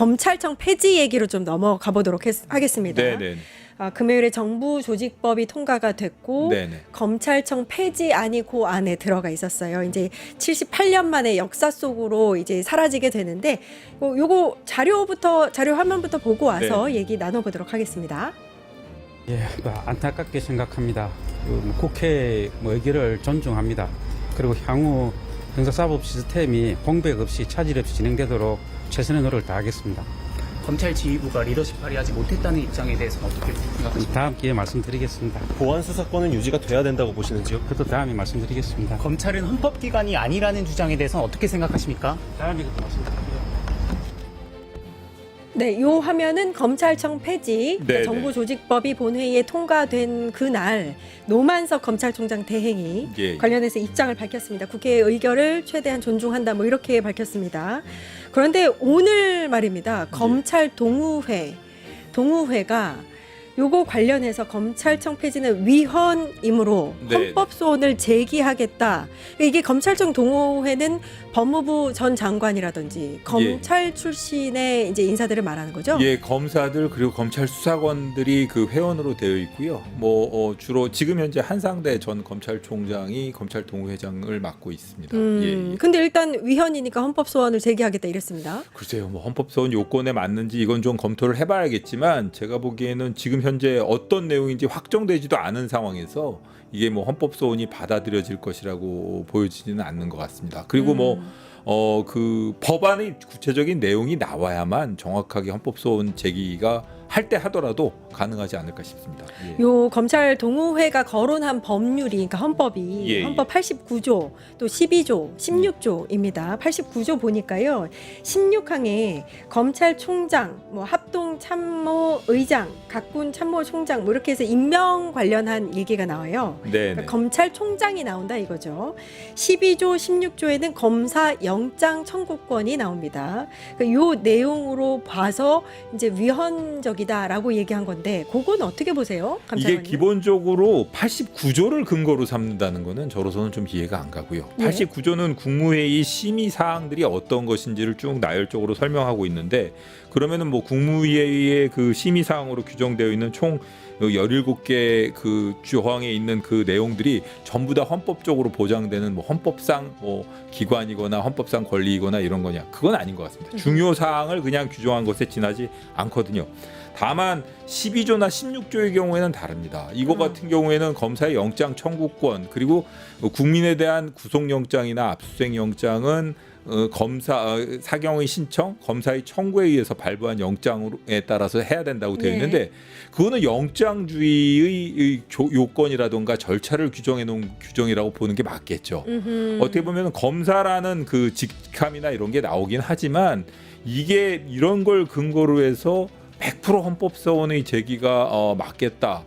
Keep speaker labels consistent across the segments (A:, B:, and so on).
A: 검찰청 폐지 얘기로 좀 넘어가 보도록 했- 하겠습니다.
B: 네네.
A: 아, 금요일에 정부 조직법이 통과가 됐고
B: 네네.
A: 검찰청 폐지안이 그 안에 들어가 있었어요. 이제 78년 만에 역사 속으로 이제 사라지게 되는데 요- 요거 자료부터 자료 화면부터 보고 와서
B: 네.
A: 얘기 나눠보도록 하겠습니다.
C: 예, 뭐 안타깝게 생각합니다. 그뭐 국회 뭐 의결을 존중합니다. 그리고 향후 형사사법 시스템이 공백 없이 차질 없이 진행되도록 최선의 노력을 다하겠습니다.
D: 검찰 지휘부가 리더십 발휘하지 못했다는 입장에 대해서는 어떻게 생각하십니까?
C: 다음 기회에 말씀드리겠습니다.
E: 보안 수사권은 유지가 돼야 된다고 보시는지요?
C: 그것도 다음에 말씀드리겠습니다.
D: 검찰은 헌법기관이 아니라는 주장에 대해서는 어떻게 생각하십니까?
C: 다음에 그것도 말씀드릴게요.
A: 네, 요 화면은 검찰청 폐지 그러니까
B: 네,
A: 정부
B: 네.
A: 조직법이 본회의에 통과된 그날 노만석 검찰총장 대행이
B: 예.
A: 관련해서 입장을 밝혔습니다. 국회의 의결을 최대한 존중한다. 뭐 이렇게 밝혔습니다. 그런데 오늘 말입니다.
B: 예.
A: 검찰 동우회 동우회가 요거 관련해서 검찰청 폐지는 위헌이므로
B: 네.
A: 헌법 소원을 제기하겠다. 이게 검찰청 동호회는 법무부 전 장관이라든지 검찰 출신의 이제 인사들을 말하는 거죠.
B: 예, 검사들 그리고 검찰 수사관들이 그 회원으로 되어 있고요. 뭐 어, 주로 지금 현재 한상대 전 검찰총장이 검찰 동회장을 맡고 있습니다.
A: 음,
B: 예, 예.
A: 근데 일단 위헌이니까 헌법 소원을 제기하겠다 이랬습니다.
B: 글쎄요, 뭐 헌법소원 요건에 맞는지 이건 좀 검토를 해봐야겠지만 제가 보기에는 지금 현재 어떤 내용인지 확정되지도 않은 상황에서 이게 뭐 헌법 소원이 받아들여질 것이라고 보여지지는 않는 것 같습니다. 그리고 뭐
A: 음.
B: 어그 법안의 구체적인 내용이 나와야만 정확하게 헌법 소원 제기가 할 때 하더라도 가능하지 않을까 싶습니다. 예.
A: 요 검찰 동호회가 거론한 법률이 그러니까 헌법이
B: 예, 예.
A: 헌법 89조 또 12조 16조입니다. 89조 보니까요. 16항에 검찰총장 뭐 합동 참모 의장 각군 참모 총장 뭐 이렇게 해서 임명 관련한 얘기가 나와요.
B: 네,
A: 그러니까
B: 네.
A: 검찰총장이 나온다 이거죠. 12조 16조에는 검사 영장 청구권이 나옵니다. 그러니까 요 내용으로 봐서 이제 위헌적 이다라고 얘기한 건데 그건 어떻게 보세요?
B: 이게
A: 감사관님?
B: 기본적으로 89조를 근거로 삼는다는 거는 저로서는 좀 이해가 안 가고요.
A: 예.
B: 89조는 국무회의 심의 사항들이 어떤 것인지를 쭉 나열적으로 설명하고 있는데 그러면은 뭐 국무회의의 그 심의 사항으로 규정되어 있는 총 17개 그 조항에 있는 그 내용들이 전부 다 헌법적으로 보장되는 뭐 헌법상 뭐 기관이거나 헌법상 권리이거나 이런 거냐 그건 아닌 것 같습니다. 중요 사항을 그냥 규정한 것에 지나지 않거든요. 다만 12조나 16조의 경우에는 다릅니다. 이거
A: 음.
B: 같은 경우에는 검사의 영장 청구권 그리고 국민에 대한 구속영장이나 압수수색영장은 어, 검사 어, 사경의 신청, 검사의 청구에 의해서 발부한 영장에 따라서 해야 된다고 되어
A: 네.
B: 있는데 그거는 영장주의의 요건이라든가 절차를 규정해 놓은 규정이라고 보는 게 맞겠죠.
A: 음흠.
B: 어떻게 보면 검사라는 그 직함이나 이런 게 나오긴 하지만 이게 이런 걸 근거로 해서 100% 헌법소원의 제기가 어, 맞겠다.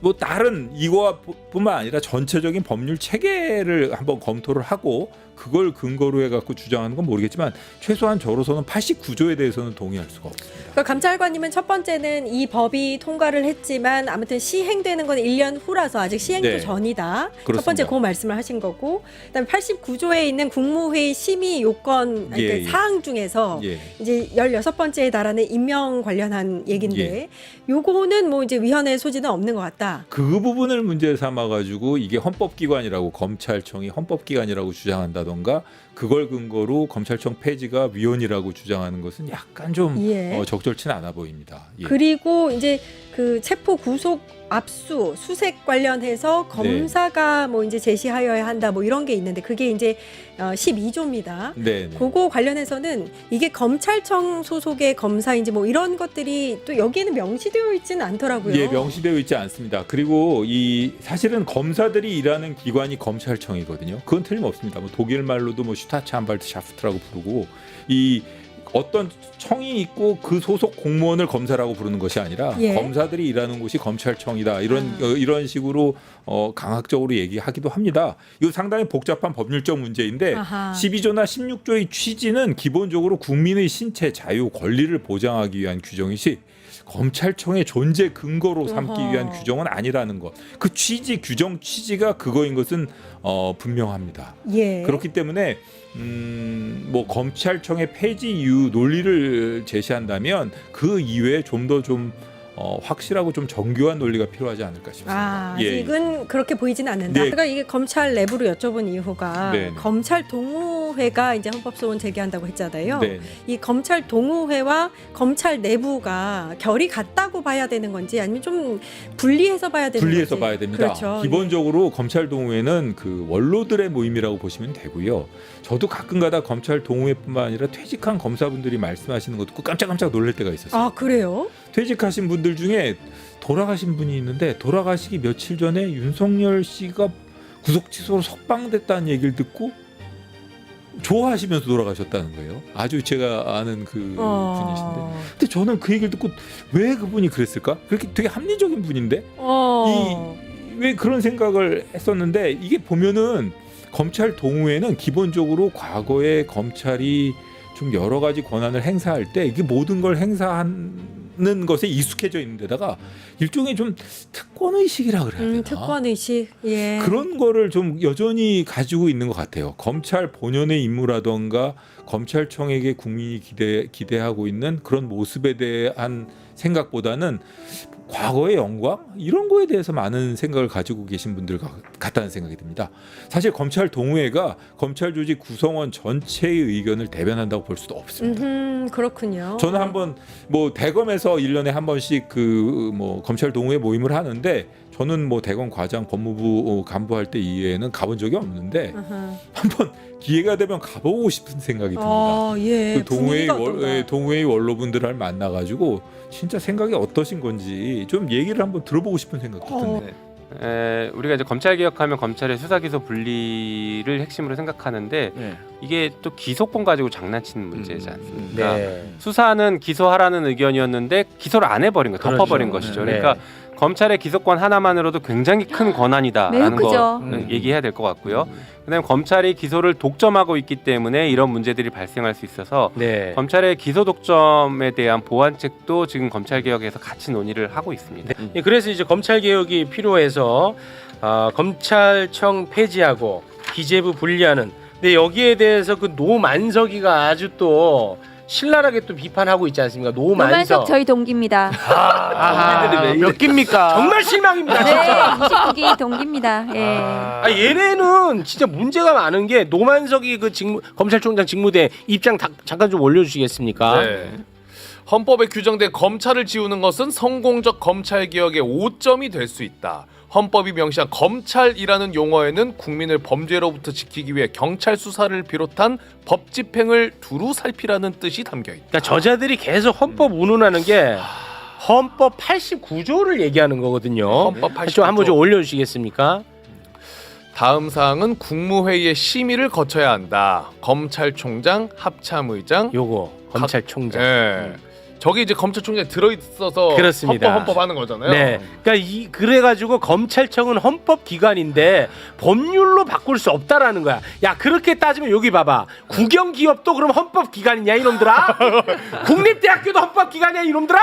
B: 뭐 다른 이거뿐만 아니라 전체적인 법률 체계를 한번 검토를 하고 그걸 근거로 해갖고 주장하는 건 모르겠지만 최소한 저로서는 89조에 대해서는 동의할 수가 없습니다.
A: 그러니까 감찰관님은 첫 번째는 이 법이 통과를 했지만 아무튼 시행되는 건 1년 후라서 아직 시행도
B: 네.
A: 전이다. 첫
B: 그렇습니다.
A: 번째 그 말씀을 하신 거고 그다음에 89조에 있는 국무회의 심의 요건
B: 예,
A: 그러니까
B: 예.
A: 사항 중에서
B: 예.
A: 이제 16번째에 달하는 임명 관련한 얘긴데 요거는 뭐 이제 위헌의 소지는 없는 것 같다.
B: 그 부분을 문제 삼아 가지고 이게 헌법기관이라고 검찰청이 헌법기관이라고 주장한다 던가 그걸 근거로 검찰청 폐지가 위헌이라고 주장하는 것은 약간 좀
A: 예.
B: 어, 적절치는 않아 보입니다. 예.
A: 그리고 이제 그 체포 구속 압수 수색 관련해서 검사가 뭐 이제 제시하여야 한다 뭐 이런 게 있는데 그게 이제 어 12조입니다.
B: 네. 네.
A: 그거 관련해서는 이게 검찰청 소속의 검사인지 뭐 이런 것들이 또 여기에는 명시되어 있지는 않더라고요.
B: 예, 명시되어 있지 않습니다. 그리고 이 사실은 검사들이 일하는 기관이 검찰청이거든요. 그건 틀림없습니다. 뭐 독일 말로도 뭐 슈타츠 한발트 샤프트라고 부르고 이 어떤 청이 있고 그 소속 공무원을 검사라고 부르는 것이 아니라
A: 예.
B: 검사들이 일하는 곳이 검찰청이다 이런
A: 아.
B: 어, 이런 식으로 어, 강학적으로 얘기하기도 합니다. 이거 상당히 복잡한 법률적 문제인데
A: 아하.
B: 12조나 16조의 취지는 기본적으로 국민의 신체 자유 권리를 보장하기 위한 규정이지 검찰청의 존재 근거로 삼기
A: 어허.
B: 위한 규정은 아니라는 것. 그 취지 규정 취지가 그거인 것은 어, 분명합니다.
A: 예.
B: 그렇기 때문에 음, 뭐 검찰청의 폐지 이유 논리를 제시한다면 그 이외에 좀 더좀 어, 확실하고 좀 정교한 논리가 필요하지 않을까 싶습니다.
A: 아,
B: 예,
A: 아직은 그렇게 보이진 않는다.
B: 네.
A: 아까 이게 검찰 내부로 여쭤본 이유가
B: 네, 네.
A: 검찰 동호회가 이제 헌법소원 제기한다고 했잖아요.
B: 네.
A: 이 검찰 동호회와 검찰 내부가 결이 같다고 봐야 되는 건지 아니면 좀 분리해서 봐야 되는
B: 분리해서
A: 건지.
B: 봐야 됩니다.
A: 그렇죠.
B: 기본적으로 검찰 동호회는 그 원로들의 모임이라고 보시면 되고요. 저도 가끔가다 검찰 동호회뿐만 아니라 퇴직한 검사분들이 말씀하시는 거 듣고 깜짝깜짝 놀랄 때가 있었어요.
A: 아 그래요?
B: 퇴직하신 분들 중에 돌아가신 분이 있는데 돌아가시기 며칠 전에 윤석열 씨가 구속 취소로 석방됐다는 얘기를 듣고 좋아하시면서 돌아가셨다는 거예요. 아주 제가 아는 그 분이신데.
A: 어.
B: 근데 저는 그 얘기를 듣고 왜 그분이 그랬을까? 그렇게 되게 합리적인 분인데
A: 어.
B: 이왜 그런 생각을 했었는데 이게 보면은 검찰 동호회는 기본적으로 과거에 검찰이 좀 여러 가지 권한을 행사할 때 이게 모든 걸 행사하 는 것에 익숙해져 있는 데다가 일종의 좀 특권 의식이라 그래야 되나?
A: 음, 특권 의식. 예.
B: 그런 거를 좀 여전히 가지고 있는 것 같아요. 검찰 본연의 임무라던가 검찰청에게 국민이 기대 기대하고 있는 그런 모습에 대한 생각보다는 과거의 영광 이런 거에 대해서 많은 생각을 가지고 계신 분들 가- 같다는 생각이 듭니다. 사실 검찰 동호회가 검찰 조직 구성원 전체의 의견을 대변한다고 볼 수도 없습니다.
A: 음, 그렇군요.
B: 저는 한번 뭐 대검에서 일년에 한 번씩 그 뭐 검찰 동호회 모임을 하는데 저는 뭐 대검 과장 법무부 어, 간부 할 때 이외에는 가본 적이 없는데
A: 아하.
B: 한번 기회가 되면 가보고 싶은 생각이 듭니다.
A: 어, 예.
B: 그 동호회 월? 예, 동호회 원로분들을 만나가지고 진짜 생각이 어떠신 건지 좀 얘기를 한번 들어보고 싶은 생각도
A: 어.
B: 드네요.
F: 에, 우리가 이제 검찰 개혁하면 검찰의 수사 기소 분리를 핵심으로 생각하는데
G: 네.
F: 이게 또 기소권 가지고 장난치는 문제지
G: 음,
F: 않습니까?
G: 네.
F: 수사는 기소하라는 의견이었는데 기소를 안 해버린 거,
G: 그렇죠.
F: 덮어버린 것이죠.
G: 네.
F: 그러니까 검찰의 기소권 하나만으로도 굉장히 큰 권한이다라는
H: 매우 크죠.
F: 거
G: 음.
F: 얘기해야 될 것 같고요. 그다음에 검찰이 기소를 독점하고 있기 때문에 이런 문제들이 발생할 수 있어서
G: 네.
F: 검찰의 기소 독점에 대한 보완책도 지금 검찰 개혁에서 같이 논의를 하고 있습니다.
G: 예, 그래서 이제 검찰 개혁이 필요해서 아, 검찰청 폐지하고 기재부 분리하는. 근데 여기에 대해서 그 노만석이가 아주 또 신랄하게 또 비판하고 있지 않습니까? 노만석.
H: 노만석 저희 동기입니다.
G: 아, 몇 기입니까? 정말 실망입니다.
H: 네,
G: 진짜.
H: 29기 동기입니다. 예.
G: 아, 얘네는 진짜 문제가 많은 게 노만석이 그 직무, 검찰총장 직무대 입장 다- 잠깐 좀 올려주시겠습니까?
I: 네. 헌법에 규정된 검찰을 지우는 것은 성공적 검찰 개혁의 오점이 될 수 있다. 헌법이 명시한 검찰이라는 용어에는 국민을 범죄로부터 지키기 위해 경찰 수사를 비롯한 법 집행을 두루 살피라는 뜻이 담겨 있다.
G: 그러니까 저자들이 계속 헌법 운운하는 게 헌법 89조를 얘기하는 거거든요.
I: 헌법
G: 좀 한번
I: 89조.
G: 좀 올려주시겠습니까?
I: 다음 사항은 국무회의의 심의를 거쳐야 한다. 검찰총장, 합참의장,
G: 요거 검찰총장.
I: 예. 저기 이제 검찰총장이 들어 있어서
G: 그렇습니다.
I: 헌법 헌법 하는 거잖아요.
G: 네, 그러니까 이 그래 가지고 검찰청은 헌법 기관인데 법률로 바꿀 수 없다라는 거야. 야 그렇게 따지면 여기 봐 봐. 국영 기업도 그럼 헌법 기관이냐 이놈들아? 국립대학교도 헌법 기관이야 이놈들아?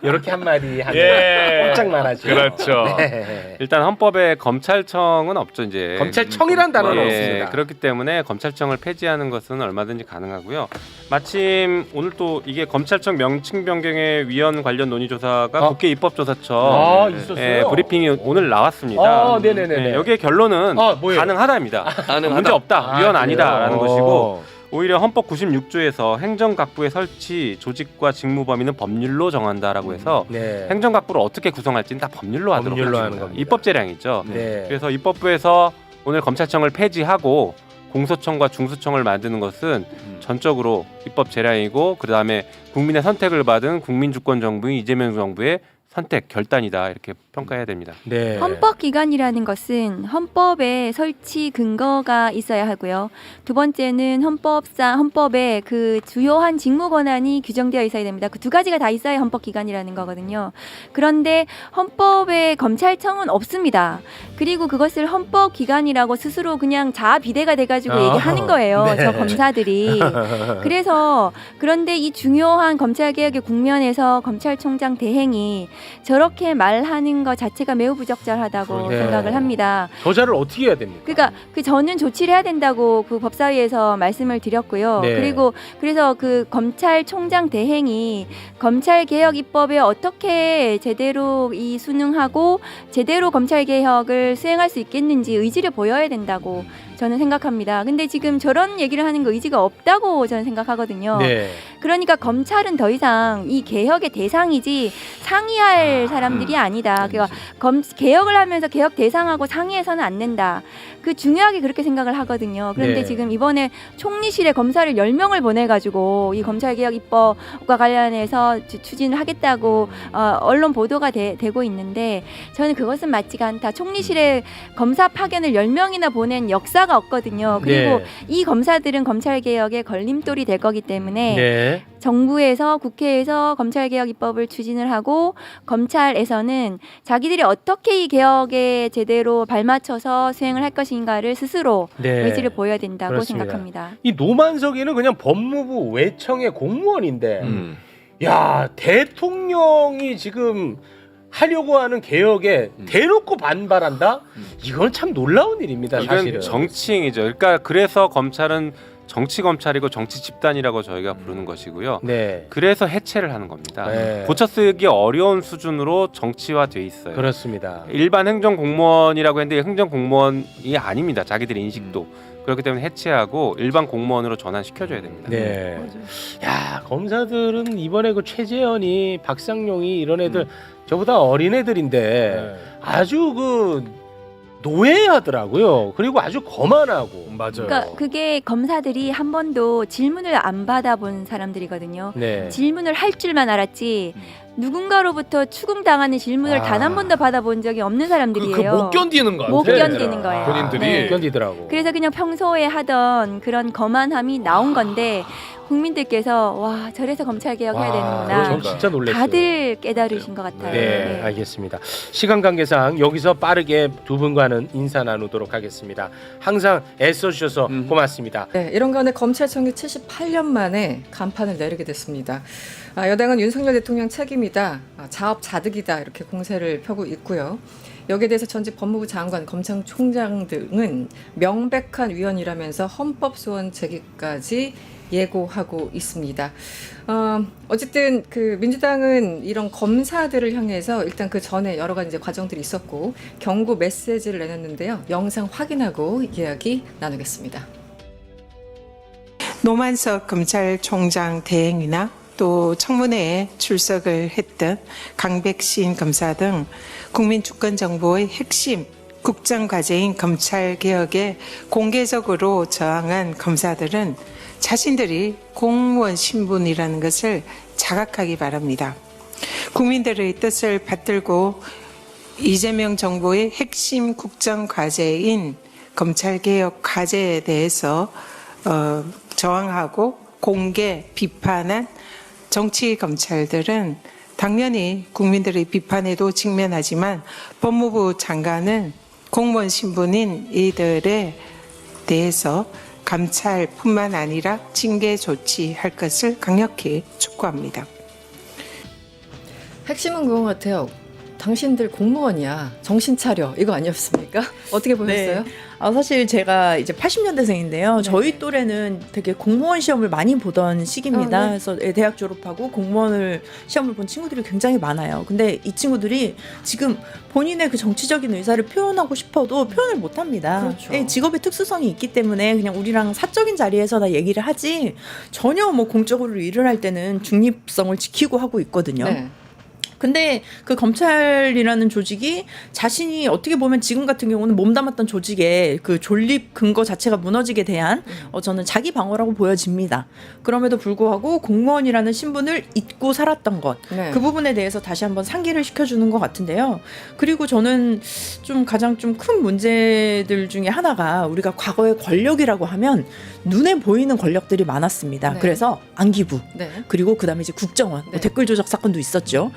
G: 이렇게 한 마디 하면
I: 예.
G: 꼼짝 말하죠.
I: 그렇죠.
G: 네.
F: 일단 헌법에 검찰청은 없죠 이제.
G: 검찰청이란 단어는
F: 예,
G: 없습니다.
F: 그렇기 때문에 검찰청을 폐지하는 것은 얼마든지 가능하고요. 마침 오늘 또 이게 검찰청 명칭 변경의 위원 관련 논의 조사가
G: 아.
F: 국회 입법조사처
G: 아 있었어요.
F: 예, 브리핑이 오늘 나왔습니다.
G: 아, 네네네네.
F: 예, 여기에 결론은
G: 아, 뭐예요?
F: 가능하다입니다.
G: 가능하다.
F: 문제 없다. 위헌
G: 아,
F: 아니다라는
G: 그래요?
F: 것이고 오히려 헌법 96조에서 행정각부의 설치 조직과 직무 범위는 법률로 정한다라고 해서
G: 네.
F: 행정각부를 어떻게 구성할지는 다 법률로 하도록
G: 법률로. 하는 겁니다.
F: 입법 재량이죠.
G: 네.
F: 그래서 입법부에서 오늘 검찰청을 폐지하고 공소청과 중수청을 만드는 것은 전적으로 입법 재량이고 그 다음에 국민의 선택을 받은 국민주권 정부인 이재명 정부의 선택 결단이다 이렇게 평가해야 됩니다.
G: 네.
H: 헌법 기관이라는 것은 헌법에 설치 근거가 있어야 하고요. 두 번째는 헌법상 헌법에 그 주요한 직무 권한이 규정되어 있어야 됩니다. 그 두 가지가 다 있어야 헌법 기관이라는 거거든요. 그런데 헌법에 검찰청은 없습니다. 그리고 그것을 헌법 기관이라고 스스로 그냥 자아 비대가 돼 가지고
G: 아,
H: 얘기하는 거예요.
G: 네.
H: 저 검사들이. 그래서 그런데 이 중요한 검찰 개혁의 국면에서 검찰총장 대행이 저렇게 말하는 것 자체가 매우 부적절하다고
G: 네.
H: 생각을 합니다.
G: 저자를 어떻게 해야 됩니까?
H: 그러니까 그 저는 조치를 해야 된다고 그 법사위에서 말씀을 드렸고요.
G: 네.
H: 그리고 그래서 그 검찰총장 대행이 검찰 개혁 입법에 어떻게 제대로 이 순응하고 제대로 검찰 개혁을 수행할 수 있겠는지 의지를 보여야 된다고 저는 생각합니다. 근데 지금 저런 얘기를 하는 거 의지가 없다고 저는 생각하거든요.
G: 네.
H: 그러니까 검찰은 더 이상 이 개혁의 대상이지 상의할 사람들이 아니다. 그러니까 검, 개혁을 하면서 개혁 대상하고 상의해서는 안 된다. 그 중요하게 그렇게 생각을 하거든요. 그런데
G: 네.
H: 지금 이번에 총리실에 검사를 10명을 보내가지고 이 검찰개혁 입법과 관련해서 추- 추진을 하겠다고 어, 언론 보도가 되, 고 있는데 저는 그것은 맞지가 않다. 총리실에 검사 파견을 10명이나 보낸 역사가 없거든요. 그리고
G: 네.
H: 이 검사들은 검찰개혁의 걸림돌이 될 거기 때문에
G: 네.
H: 정부에서 국회에서 검찰 개혁 입법을 추진을 하고 검찰에서는 자기들이 어떻게 이 개혁에 제대로 발맞춰서 수행을 할 것인가를 스스로
G: 네.
H: 의지를 보여야 된다고
G: 그렇습니다.
H: 생각합니다.
G: 이 노만석이는 그냥 법무부 외청의 공무원인데
B: 음.
G: 야 대통령이 지금 하려고 하는 개혁에
B: 음.
G: 대놓고 반발한다? 이건 참 놀라운 일입니다.
F: 이건
G: 사실은.
F: 정치행위죠. 그러니까 그래서 검찰은 정치 검찰이고 정치 집단이라고 저희가 부르는 것이고요.
G: 네.
F: 그래서 해체를 하는 겁니다.
G: 네.
F: 고쳐 쓰기 어려운 수준으로 정치화돼 있어요.
G: 그렇습니다.
F: 일반 행정 공무원이라고 했는데 행정 공무원이 아닙니다. 자기들 인식도 그렇기 때문에 해체하고 일반 공무원으로 전환시켜줘야 됩니다.
G: 네. 야 검사들은 이번에 그 최재현이 박상용이 이런 애들 저보다 어린 애들인데 아주 그 노예하더라고요. 그리고 아주 거만하고.
I: 맞아요.
H: 그러니까 그게 검사들이 한 번도 질문을 안 받아본 사람들이거든요.
G: 네.
H: 질문을 할 줄만 알았지 누군가로부터 추궁당하는 질문을
G: 아.
H: 단 한 번도 받아본 적이 없는 사람들이에요.
I: 그못 견디는 거 같아요.
H: 못 견디는 거예요.
I: 본인들이
H: 네.
G: 못 견디더라고.
H: 그래서 그냥 평소에 하던 그런 거만함이 나온 건데 국민들께서 와 저래서 검찰 개혁해야
G: 와,
H: 되는구나.
G: 저 진짜 놀랐어요.
H: 다들 깨달으신 것 같아요.
G: 네, 알겠습니다. 시간 관계상 여기서 빠르게 두 분과는 인사 나누도록 하겠습니다. 항상 애써 주셔서 고맙습니다.
J: 네, 이런 가운데 검찰청이 78년 만에 간판을 내리게 됐습니다. 아, 여당은 윤석열 대통령 책임이다, 아, 자업자득이다 이렇게 공세를 펴고 있고요. 여기에 대해서 전직 법무부 장관, 검찰총장 등은 명백한 위헌이라면서 헌법소원 제기까지 예고하고 있습니다. 어, 어쨌든 그 민주당은 이런 검사들을 향해서 일단 그 전에 여러 가지 이제 과정들이 있었고 경고 메시지를 내놨는데요. 영상 확인하고 이야기 나누겠습니다.
K: 노만석 검찰총장 대행이나 또 청문회에 출석을 했던 강백신 검사 등 국민주권정보의 핵심 국정 과제인 검찰 개혁에 공개적으로 저항한 검사들은 자신들이 공무원 신분이라는 것을 자각하기 바랍니다. 국민들의 뜻을 받들고 이재명 정부의 핵심 국정 과제인 검찰 개혁 과제에 대해서 어, 저항하고 공개 비판한 정치 검찰들은 당연히 국민들의 비판에도 직면하지만 법무부 장관은 공무원 신분인 이들에 대해서 감찰뿐만 아니라 징계 조치할 것을 강력히 촉구합니다.
J: 핵심은 그거 같아요. 당신들 공무원이야. 정신 차려. 이거 아니었습니까? 어떻게 보셨어요?
L: 네. 아, 사실 제가 이제 80년대생인데요.
J: 네.
L: 저희 또래는 되게 공무원 시험을 많이 보던 시기입니다.
J: 아, 네.
L: 그래서 예, 대학 졸업하고 공무원을 시험을 본 친구들이 굉장히 많아요. 근데 이 친구들이 지금 본인의 그 정치적인 의사를 표현하고 싶어도 표현을 못 합니다.
J: 그렇죠.
L: 예, 직업의 특수성이 있기 때문에 그냥 우리랑 사적인 자리에서 다 얘기를 하지 전혀 뭐 공적으로 일을 할 때는 중립성을 지키고 하고 있거든요.
J: 네.
L: 근데 그 검찰이라는 조직이 자신이 어떻게 보면 지금 같은 경우는 몸담았던 조직의 그 존립 근거 자체가 무너지게 대한 어 저는 자기 방어라고 보여집니다. 그럼에도 불구하고 공무원이라는 신분을 잊고 살았던 것.
J: 네.
L: 그 부분에 대해서 다시 한번 상기를 시켜주는 것 같은데요. 그리고 저는 좀 가장 좀 큰 문제들 중에 하나가 우리가 과거의 권력이라고 하면 눈에 보이는 권력들이 많았습니다.
J: 네.
L: 그래서 안기부,
J: 네.
L: 그리고 그 다음에 이제 국정원 뭐
J: 네.
L: 댓글 조작 사건도 있었죠.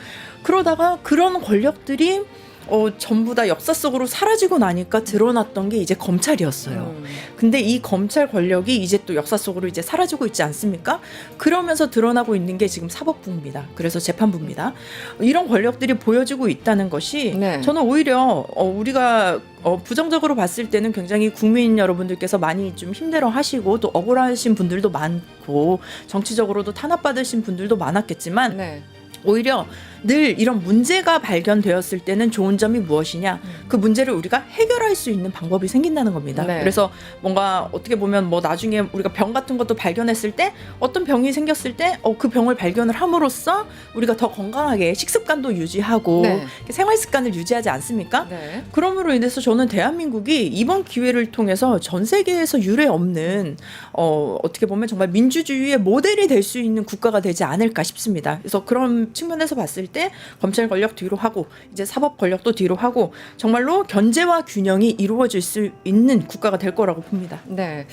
L: 그러다가 그런 권력들이 어, 전부 다 역사 속으로 사라지고 나니까 드러났던 게 이제 검찰이었어요.
J: 음.
L: 근데 이 검찰 권력이 이제 또 역사 속으로 이제 사라지고 있지 않습니까? 그러면서 드러나고 있는 게 지금 사법부입니다. 그래서 재판부입니다. 이런 권력들이 보여지고 있다는 것이
J: 네.
L: 저는 오히려 어, 우리가 어, 부정적으로 봤을 때는 굉장히 국민 여러분들께서 많이 좀 힘들어 하시고 또 억울하신 분들도 많고 정치적으로도 탄압받으신 분들도 많았겠지만
J: 네.
L: 오히려 늘 이런 문제가 발견되었을 때는 좋은 점이 무엇이냐 그 문제를 우리가 해결할 수 있는 방법이 생긴다는 겁니다.
J: 네.
L: 그래서 뭔가 어떻게 보면 뭐 나중에 우리가 병 같은 것도 발견했을 때 어떤 병이 생겼을 때 어 그 병을 발견을 함으로써 우리가 더 건강하게 식습관도 유지하고
J: 네.
L: 생활 습관을 유지하지 않습니까?
J: 네.
L: 그러므로 인해서 저는 대한민국이 이번 기회를 통해서 전 세계에서 유례 없는 어, 어떻게 보면 정말 민주주의의 모델이 될 수 있는 국가가 되지 않을까 싶습니다. 그래서 그런 측면에서 봤을 때 검찰 권력 뒤로 하고 이제 사법 권력도 뒤로 하고 정말로 견제와 균형이 이루어질 수 있는 국가가 될 거라고 봅니다.
J: 네.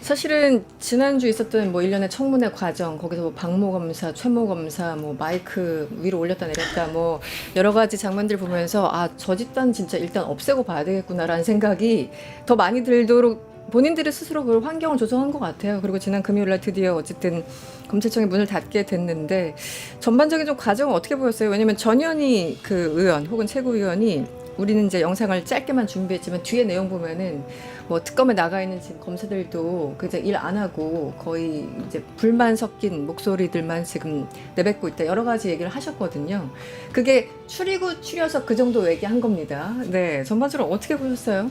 J: 사실은 지난주 있었던 뭐 일련의 청문회 과정, 거기서 뭐 박모 검사, 최모 검사, 뭐 마이크 위로 올렸다 내렸다, 뭐 여러 가지 장면들 보면서 아, 저 집단 진짜 일단 없애고 봐야 되겠구나라는 생각이 더 많이 들도록 본인들이 스스로 그 환경을 조성한 것 같아요. 그리고 지난 금요일 날 드디어 어쨌든 검찰청이 문을 닫게 됐는데 전반적인 좀 과정은 어떻게 보였어요? 왜냐면 전현희 그 의원 혹은 최고위원이 우리는 이제 영상을 짧게만 준비했지만 뒤에 내용 보면은 뭐 특검에 나가 있는 지금 검사들도 그저 일안 하고 거의 이제 불만 섞인 목소리들만 지금 내뱉고 있다 여러 가지 얘기를 하셨거든요. 그게 추리고 추려서 그 정도 얘기한 겁니다. 네, 전반적으로 어떻게 보셨어요?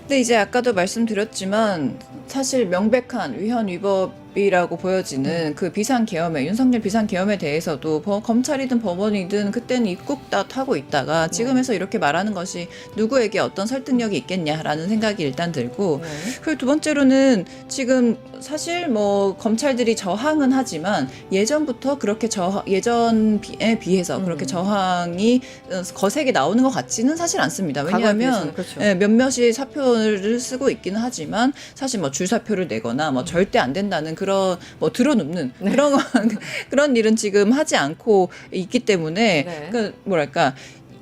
M: 근데 이제 아까도 말씀드렸지만 사실 명백한 위헌 위법 이라고 보여지는 그 비상 계엄에 윤석열 비상 계엄에 대해서도 법- 검찰이든 법원이든 그때는 입국닷 하고 있다가 지금에서 이렇게 말하는 것이 누구에게 어떤 설득력이 있겠냐라는 생각이 일단 들고
J: 네.
M: 그리고 두 번째로는 지금 사실 뭐 검찰들이 저항은 하지만 예전부터 그렇게 저 예전에 비해서 그렇게
J: 음.
M: 저항이 어, 거세게 나오는 것 같지는 사실 않습니다. 왜냐하면
J: 그렇죠.
M: 예, 몇몇이 사표를 쓰고 있기는 하지만 사실 뭐 줄사표를 내거나 뭐 절대 안 된다는 그런 뭐 들어눕는
J: 네.
M: 그런 그런 일은 지금 하지 않고 있기 때문에
J: 네.
M: 그 뭐랄까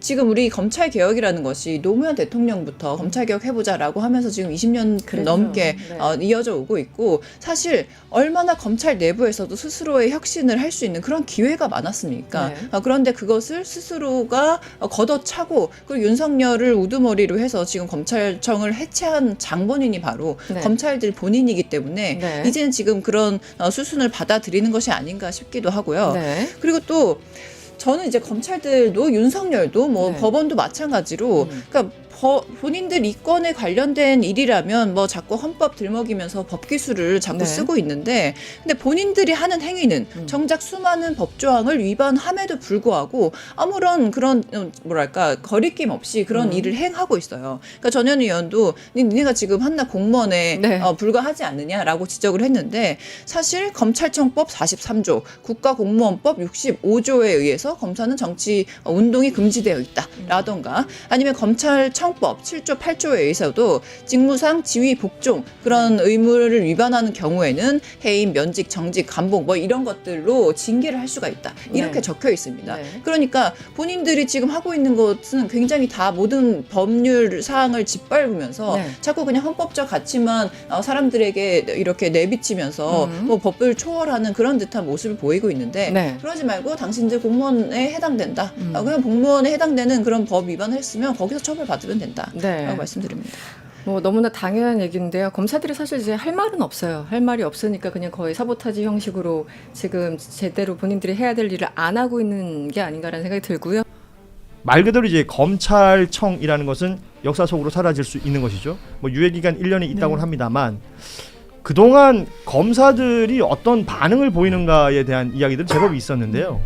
M: 지금 우리 검찰 개혁이라는 것이 노무현 대통령부터 검찰 개혁 해보자라고 하면서 지금 20년
J: 그랬죠.
M: 넘게
J: 네.
M: 어, 이어져 오고 있고 사실 얼마나 검찰 내부에서도 스스로의 혁신을 할 수 있는 그런 기회가 많았습니까?
J: 네.
M: 어, 그런데 그것을 스스로가 어, 걷어차고 그리고 윤석열을 우두머리로 해서 지금 검찰청을 해체한 장본인이 바로
J: 네.
M: 검찰들 본인이기 때문에
J: 네.
M: 이제는 지금 그런 어, 수순을 받아들이는 것이 아닌가 싶기도 하고요.
J: 네.
M: 그리고 또 저는 이제 검찰들도 윤석열도 뭐
J: 네.
M: 법원도 마찬가지로
J: 음.
M: 그러니까 버- 본인들 이권에 관련된 일이라면 뭐 자꾸 헌법 들먹이면서 법 기술을 자꾸
J: 네.
M: 쓰고 있는데 근데 본인들이 하는 행위는
J: 음.
M: 정작 수많은 법 조항을 위반함에도 불구하고 아무런 그런 어, 뭐랄까 거리낌 없이 그런
J: 음.
M: 일을 행하고 있어요. 그러니까 전현 의원도 니- 니네가 지금 한낱 공무원에
J: 네.
M: 어, 불과하지 않느냐라고 지적을 했는데 사실 검찰청법 43조, 국가공무원법 65조에 의해서 검사는 정치 어, 운동이 금지되어 있다라던가 아니면 검찰청 법 7조, 8조에 의해서도 직무상 지위 복종 그런 의무를 위반하는 경우에는 해임, 면직, 정직, 감봉 뭐 이런 것들로 징계를 할 수가 있다. 이렇게
J: 네.
M: 적혀 있습니다.
J: 네.
M: 그러니까 본인들이 지금 하고 있는 것은 굉장히 다 모든 법률 사항을 짓밟으면서
J: 네.
M: 자꾸 그냥 헌법적 가치만 어, 사람들에게 이렇게 내비치면서
J: 음.
M: 뭐 법을 초월하는 그런 듯한 모습을 보이고 있는데
J: 네.
M: 그러지 말고 당신들 공무원에 해당된다.
J: 음.
M: 어, 그냥 공무원에 해당되는 그런 법 위반을 했으면 거기서 처벌 받으면 된다.
J: 네.
M: 라고 말씀드립니다.
J: 뭐 너무나 당연한 얘기인데요. 검사들이 사실 이제 할 말은 없어요. 할 말이 없으니까 그냥 거의 사보타지 형식으로 지금 제대로 본인들이 해야 될 일을 안 하고 있는 게 아닌가라는 생각이 들고요.
N: 말 그대로 이제 검찰청이라는 것은 역사 속으로 사라질 수 있는 것이죠. 뭐 유예 기간 1년이 있다고는
J: 네.
N: 합니다만 그동안 검사들이 어떤 반응을 보이는가에 대한 이야기들은 제법 있었는데요.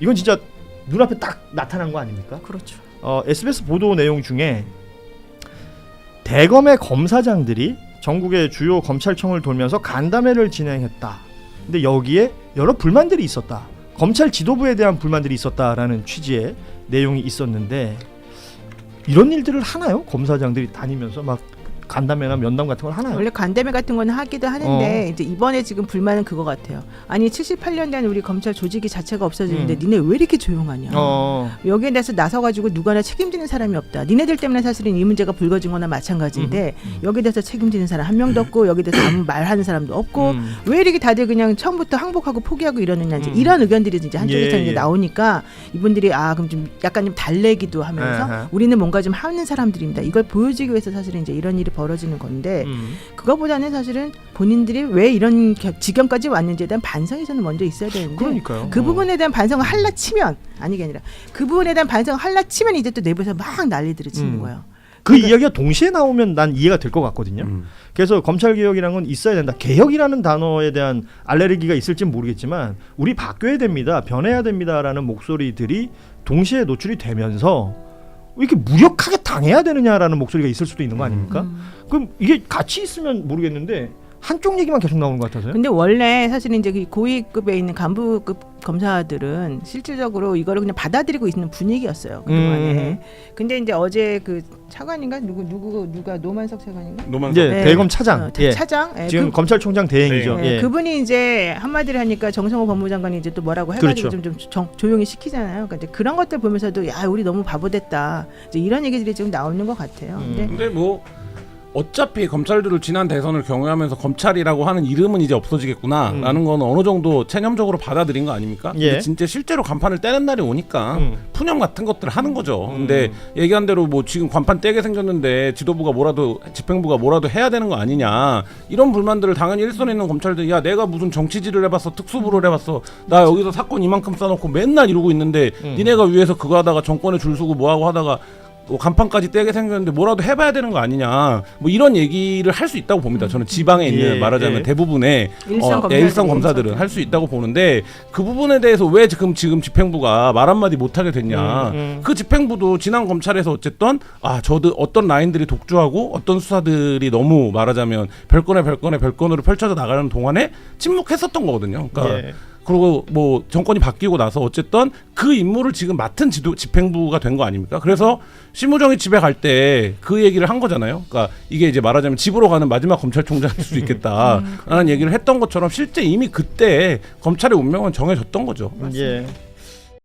N: 이건 진짜 눈앞에 딱 나타난 거 아닙니까?
L: 그렇죠.
N: 어, SBS 보도 내용 중에 대검의 검사장들이 전국의 주요 검찰청을 돌면서 간담회를 진행했다. 근데 여기에 여러 불만들이 있었다. 검찰 지도부에 대한 불만들이 있었다라는 취지의 내용이 있었는데 이런 일들을 하나요? 검사장들이 다니면서 막 간담회나 면담 같은 걸 하나요?
O: 원래 간담회 같은 건 하기도 하는데
N: 어.
O: 이제 이번에 지금 불만은 그거 같아요. 아니 78년 된 우리 검찰 조직이 자체가 없어지는데
N: 음.
O: 니네 왜 이렇게 조용하냐.
N: 어.
O: 여기에 대해서 나서가지고 누가나 책임지는 사람이 없다. 니네들 때문에 사실은 이 문제가 불거진 거나 마찬가지인데
N: 음.
O: 여기에 대해서 책임지는 사람 한 명도 없고 여기에 대해서 아무 말하는 사람도 없고
N: 음.
O: 왜 이렇게 다들 그냥 처음부터 항복하고 포기하고 이러느냐 이제
N: 음.
O: 이런 의견들이 이제 한쪽에서
N: 예,
O: 이제
N: 예.
O: 나오니까 이분들이 아 그럼 좀 약간 좀 달래기도 하면서
N: 아하.
O: 우리는 뭔가 좀 하는 사람들입니다. 이걸 보여주기 위해서 사실은 이제 이런 일이 벌어지는 건데
N: 음.
O: 그거보다는 사실은 본인들이 왜 이런 겨- 지경까지 왔는지에 대한 반성이 저는 먼저 있어야 되는데
N: 그러니까요.
O: 그
N: 어.
O: 부분에 대한 반성을 할라 치면 아니 게 아니라 그 부분에 대한 반성을 할라 치면 이제 또 내부에서 막 난리들을 치는
N: 음.
O: 거예요.
N: 그 이야기가 동시에 나오면 난 이해가 될 것 같거든요. 그래서 검찰 개혁이라는 건 있어야 된다. 개혁이라는 단어에 대한 알레르기가 있을지 는 모르겠지만 우리 바뀌어야 됩니다. 변해야 됩니다라는 목소리들이 동시에 노출이 되면서 왜 이렇게 무력하게 당해야 되느냐라는 목소리가 있을 수도 있는 거 아닙니까?
O: 음.
N: 그럼 이게 같이 있으면 모르겠는데 한쪽 얘기만 계속 나오는 것 같아서요.
O: 근데 원래 사실은 이제 그 고위급에 있는 간부급 검사들은 실질적으로 이거를 그냥 받아들이고 있는 분위기였어요 그동안에.
N: 음.
O: 근데 이제 어제 그 차관인가 누구 누구 누가 노만석 차관인가?
N: 노만석. 예, 대검 차장.
O: 어,
N: 예.
O: 차장. 예,
N: 지금
O: 그-
N: 검찰총장 대행이죠.
O: 네,
N: 예.
O: 그분이 이제 한마디를 하니까 정성호 법무장관이 이제 또 뭐라고 해가지고
N: 그렇죠.
O: 좀, 좀 정- 조용히 시키잖아요. 그러니까 이제 그런 것들 보면서도 야 우리 너무 바보됐다. 이제 이런 얘기들이 지금 나오는 것 같아요.
N: 음.
O: 근데
P: 근데 뭐 어차피 검찰들을 지난 대선을 경험하면서 검찰이라고 하는 이름은 이제 없어지겠구나라는 건 어느 정도 체념적으로 받아들인 거 아닙니까?
N: 예.
P: 근데 진짜 실제로 간판을 떼는 날이 오니까
N: 음.
P: 푸념 같은 것들을 하는 거죠. 근데 얘기한 대로 뭐 지금 간판 떼게 생겼는데 지도부가 뭐라도 집행부가 뭐라도 해야 되는 거 아니냐 이런 불만들을 당연히 일선에 있는 검찰들이 야 내가 무슨 정치질을 해봤어 특수부를 해봤어 나 여기서 사건 이만큼 써놓고 맨날 이러고 있는데
N: 음.
P: 니네가 위에서 그거 하다가 정권에 줄 서고 뭐하고 하다가 뭐 간판까지 떼게 생겼는데 뭐라도 해봐야 되는 거 아니냐 뭐 이런 얘기를 할 수 있다고 봅니다. 저는 지방에 있는
N: 예,
P: 말하자면
N: 예.
P: 대부분의
O: 일선
P: 어, 예,
O: 검사들이
P: 일선 검사들은 할 수 있다고 보는데 그 부분에 대해서 왜 지금 지금 집행부가 말 한마디 못하게 됐냐
N: 음, 음.
P: 그 집행부도 지난 검찰에서 어쨌든 아 저도 어떤 라인들이 독주하고 어떤 수사들이 너무 말하자면 별건에 별건에 별건으로 펼쳐져 나가는 동안에 침묵했었던 거거든요. 그러니까
N: 예.
P: 그리고 뭐 정권이 바뀌고 나서 어쨌든 그 임무를 지금 맡은 지도 집행부가 된 거 아닙니까? 그래서 심우정이 집에 갈 때 그 얘기를 한 거잖아요. 그러니까 이게 이제 말하자면 집으로 가는 마지막 검찰총장일 수도 있겠다라는 얘기를 했던 것처럼 실제 이미 그때 검찰의 운명은 정해졌던 거죠.
N: 예.